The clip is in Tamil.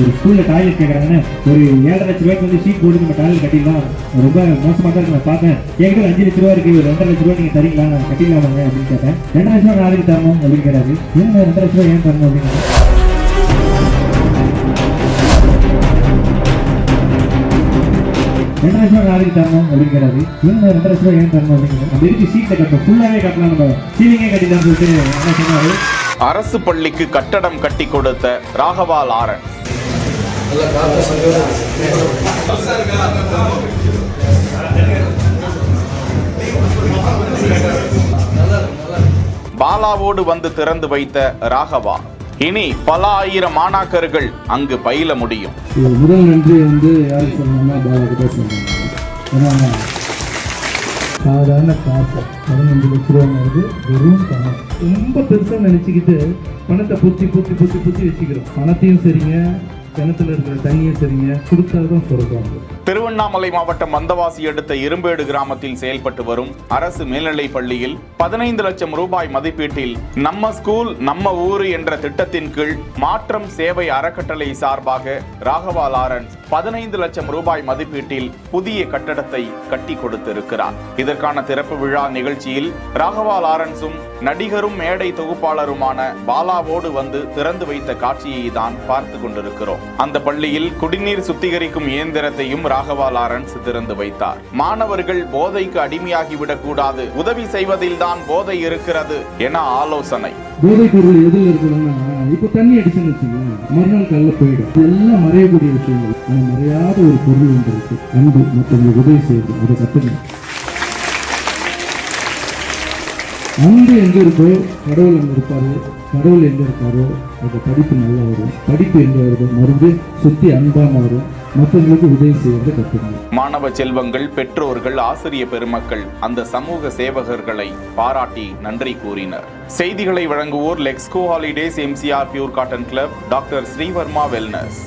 ஒரு ஸ்கூலில் டாய்லெட் கேட்குறாங்கன்னு ஒரு ஏழரை லட்ச ரூபாய்க்கு வந்து ஷீட் போட்டு நம்ம டாய்லெட் கட்டிடலாம். ரொம்ப மோசமாக தான் இருக்கு நான் பார்த்தேன். கேட்குறது அஞ்சு லட்ச ரூபா இருக்குது ஒரு ரெண்டரை லட்ச ரூபா நீங்கள் தரீங்களா? நான் கட்டிடலாமாங்க அப்படின்னு கேட்டேன். ரெண்டரை லட்ச ரூபா நாளைக்கு தரணும் அப்படின்னு கேட்டாரு. ஏன் ரெண்டரை லட்ச ரூபா ஏன் தரணும் அப்படின்னு ரெண்டு லட்சம் ரூபா நாளைக்கு தரணும் அப்படிங்கிறாரு கேட்டாரு. ரெண்டு லட்சம் ரூபா ஏன் தரணும் அப்படிங்கிறது நம்ம இருக்கு சீட்டை கட்டணும். ஃபுல்லாகவே கட்டலாம் நம்ம. சீலிங்கே கட்டிடலாம் சொல்லிட்டு என்ன சொன்னாரு. அரசு பள்ளிக்கு கட்டடம் கட்டி கொடுத்த ராகவா லாரன்ஸ். பாலாவோடு வந்து திறந்து வைத்த ராகவா இனி பல ஆயிரம் மாணாக்கர்கள் அங்கு பயில முடியும். முதல் நன்றி வந்து யாருக்கு சொல்லணும்னா தான் ஏன்னா சாதாரண காசு பதினஞ்சு லட்ச ரூபாங்கிறது வெறும் பணம். ரொம்ப பெருசாக நினச்சிக்கிட்டு பணத்தை புத்தி புத்தி புத்தி பூச்சி வச்சுக்கிறோம். பணத்தையும் சரிங்க கிணத்துல இருக்கிற தண்ணியை தெரியுங்க கொடுத்தாதான் சொல்கிறாங்க திருவண்ணாமலை மாவட்டம் மந்தவாசி அடுத்த இரும்பேடு கிராமத்தில் செயல்பட்டு வரும் அரசு மேல்நிலைப் பள்ளியில் பதினைந்து லட்சம் ரூபாய் மதிப்பீட்டில் நம்ம ஸ்கூல் நம்ம ஊரு என்ற திட்டத்தின் கீழ் மாற்றம் சேவை அறக்கட்டளை சார்பாக ராகவா லாரன்ஸ் பதினைந்து லட்சம் ரூபாய் மதிப்பீட்டில் புதிய கட்டடத்தை கட்டி கொடுத்திருக்கிறார் இதற்கான திறப்பு விழா நிகழ்ச்சியில் ராகவா லாரன்ஸும் நடிகரும் மேடை தொகுப்பாளருமான பாலாவோடு வந்து திறந்து வைத்த காட்சியை தான் பார்த்து கொண்டிருக்கிறோம். அந்த பள்ளியில் குடிநீர் சுத்திகரிக்கும் இயந்திரத்தையும் ராகவா லாரன்ஸ் திறந்து வைத்தார். மாணவர்கள் போதைக்கு அடிமையாகிவிடக் கூடாது. உதவி செய்வதில் தான் போதை இருக்கிறது என ஆலோசனை. போதைப் பொருள் எதில் இருக்குதுன்னா இப்போ தண்ணி அடிச்சுன்னு வச்சுக்கோங்க. மறுநாள் காலைல போயிடும். எல்லாம் மறையக்கூடிய விஷயங்கள். ஆனால் மறையாத ஒரு பொருள் ஒன்று இருக்கு. அன்பு மற்றவங்களுக்கு உதவி செய்யுது அதை கற்றுக்கணும் அன்பு எங்க இருக்கோ கடவுள் அங்க இருப்பாரு. கடவுள் எங்க இருக்காரோ அந்த படிப்பு நல்லா வரும். படிப்பு எங்க வருதோ மருந்து சுத்தி அன்பா மாறும் மற்றவங்களுக்கு உதவி செய்வதை கற்றுக்கணும் மாணவ செல்வங்கள் பெற்றோர்கள் ஆசிரிய பெருமக்கள் அந்த சமூக சேவகர்களை பாராட்டி நன்றி கூறினர். செய்திகளை வழங்குவோர் Lexco holidays MCR pure cotton club doctor Srivarma wellness.